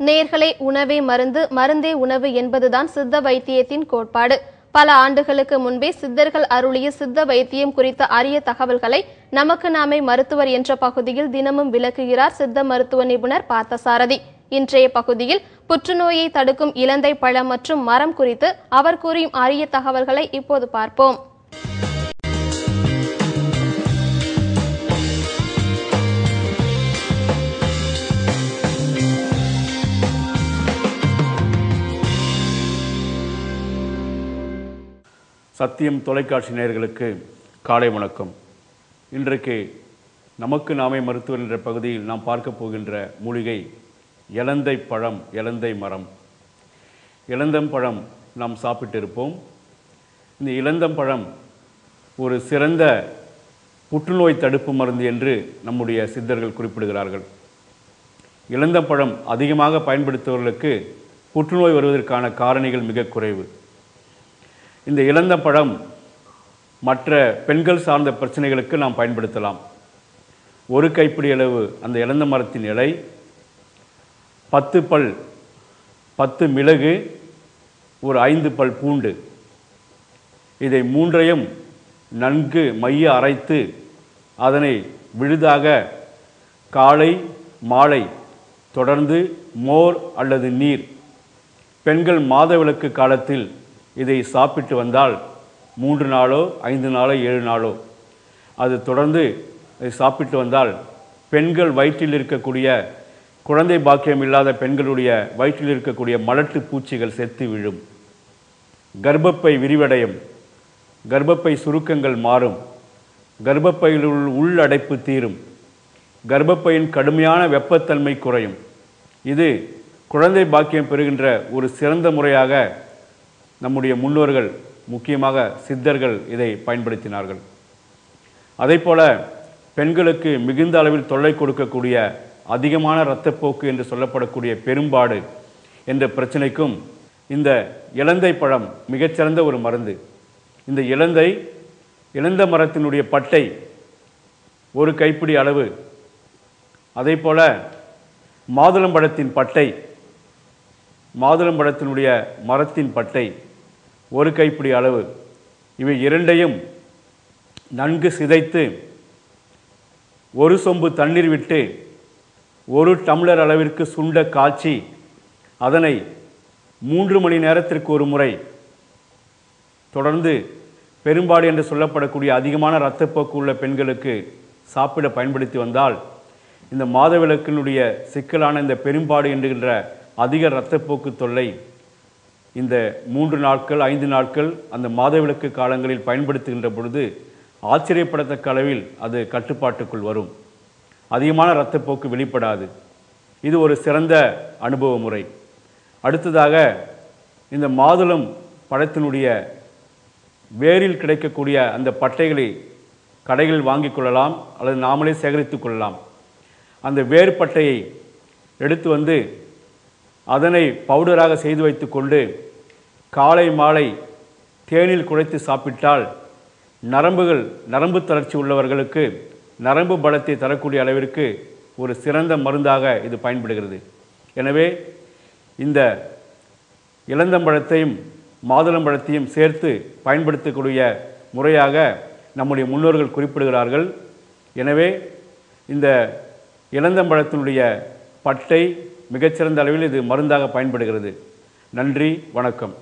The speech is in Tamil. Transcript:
நேர்களே உணவே மருந்து மருந்தே உணவு என்பதுதான் சித்த வைத்தியத்தின் கோட்பாடு. பல ஆண்டுகளுக்கு முன்பே சித்தர்கள் அருளிய சித்த வைத்தியம் குறித்த அரிய தகவல்களை நமக்கு நாமே மருத்துவர் என்ற பகுதியில் தினமும் விளக்குகிறார் சித்த மருத்துவ நிபுணர் பார்த்தசாரதி. இன்றைய பகுதியில் புற்றுநோயை தடுக்கும் இலந்தை பழம் மற்றும் மரம் குறித்து அவர் கூறியும் அரிய தகவல்களை இப்போது பார்ப்போம். சத்தியம் தொலைக்காட்சி நேயர்களுக்கு காலை வணக்கம். இன்றைக்கு நமக்கு நாமே மருத்துவர் என்ற பகுதியில் நாம் பார்க்க போகின்ற மூலிகை எலந்தை பழம் எலந்தை மரம். இளந்தம்பழம் நாம் சாப்பிட்டு இருப்போம் இந்த இளந்தம்பழம் ஒரு சிறந்த புற்றுநோய் தடுப்பு மருந்து என்று நம்முடைய சித்தர்கள் குறிப்பிடுகிறார்கள். இளந்தம்பழம் அதிகமாக பயன்படுத்துபவர்களுக்கு புற்றுநோய் வருவதற்கான காரணிகள் மிக குறைவு. இந்த இழந்த பழம் மற்ற பெண்கள் சார்ந்த பிரச்சனைகளுக்கு நாம் பயன்படுத்தலாம். ஒரு கைப்பிடி அளவு அந்த இழந்த மரத்தின் இலை பத்து பல் பத்து மிளகு ஒரு ஐந்து பல் பூண்டு. இதை மூன்றையும் நன்கு மைய அரைத்து அதனை விழுதாக காலை மாலை தொடர்ந்து மோர் அல்லது நீர். பெண்கள் மாதவிலக்கு காலத்தில் இதை சாப்பிட்டு வந்தால் மூன்று நாளோ ஐந்து நாளோ ஏழு நாளோ. அது தொடர்ந்து இதை சாப்பிட்டு வந்தால் பெண்கள் வயிற்றில் இருக்கக்கூடிய குழந்தை பாக்கியம் இல்லாத பெண்களுடைய வயிற்றில் இருக்கக்கூடிய மலட்டு பூச்சிகள் செத்து விழும். கர்ப்பப்பை விரிவடையும். கர்ப்பப்பை சுருக்கங்கள் மாறும். கர்ப்பப்பையில் உள் உள்ளடைப்பு தீரும். கர்ப்பப்பையின் கடுமையான வெப்பத்தன்மை குறையும். இது குழந்தை பாக்கியம் பெறுகின்ற ஒரு சிறந்த முறையாக நம்முடைய முன்னோர்கள் முக்கியமாக சித்தர்கள் இதை பயன்படுத்தினார்கள். அதேபோல பெண்களுக்கு மிகுந்த அளவில் தொல்லை கொடுக்கக்கூடிய அதிகமான இரத்தப்போக்கு என்று சொல்லப்படக்கூடிய பெரும்பாடு என்ற பிரச்சனைக்கும் இந்த இலந்தை பழம் மிகச்சிறந்த ஒரு மருந்து. இந்த இலந்தை இலந்த மரத்தினுடைய பட்டை ஒரு கைப்பிடி அளவு. அதே போல மாதுளம்பழத்தின் பட்டை மாதுளம்பழத்தினுடைய மரத்தின் பட்டை ஒரு கைப்பிடி அளவு. இவை இரண்டையும் நன்கு சிதைத்து ஒரு சொம்பு தண்ணீர் விட்டு ஒரு டம்ளர் அளவிற்கு சுண்ட காய்ச்சி அதனை மூன்று மணி நேரத்திற்கு ஒரு முறை தொடர்ந்து பெரும்பாடு என்று சொல்லப்படக்கூடிய அதிகமான இரத்தப்போக்கு உள்ள பெண்களுக்கு சாப்பிட பயன்படுத்தி வந்தால் இந்த மாதவிளக்கினுடைய சிக்கலான இந்த பெரும்பாடு என்கின்ற அதிக இரத்தப்போக்கு தொல்லை இந்த மூன்று நாட்கள் ஐந்து நாட்கள் அந்த மாதவிலக்கு காலங்களில் பயன்படுத்துகின்ற பொழுது ஆச்சரியப்படத்தக்க அளவில் அது கட்டுப்பாட்டுக்குள் வரும். அதிகமான இரத்தப்போக்கு வெளிப்படாது. இது ஒரு சிறந்த அனுபவ முறை. அடுத்ததாக இந்த மாதுளம் பழத்தினுடைய வேரில் கிடைக்கக்கூடிய அந்த பட்டைகளை கடைகளில் வாங்கிக் கொள்ளலாம் அல்லது நாமளே சேகரித்து கொள்ளலாம். அந்த வேர் பட்டையை எடுத்து வந்து அதனை பவுடராக செய்து வைத்துக்கொண்டு காலை மாலை தேனில் குழைத்து சாப்பிட்டால் நரம்புகள் நரம்பு தளர்ச்சி உள்ளவர்களுக்கு நரம்பு பலத்தை தரக்கூடிய அளவிற்கு ஒரு சிறந்த மருந்தாக இது பயன்படுகிறது. எனவே இந்த இளந்தம்பழத்தையும் மாதுளம்பழத்தையும் சேர்த்து பயன்படுத்தக்கூடிய முறையாக நம்முடைய முன்னோர்கள் குறிப்பிடுகிறார்கள். எனவே இந்த இளந்தம்பழத்தினுடைய பட்டை மிகச்சிறந்த அளவில் இது மருந்தாக பயன்படுகிறது. நன்றி வணக்கம்.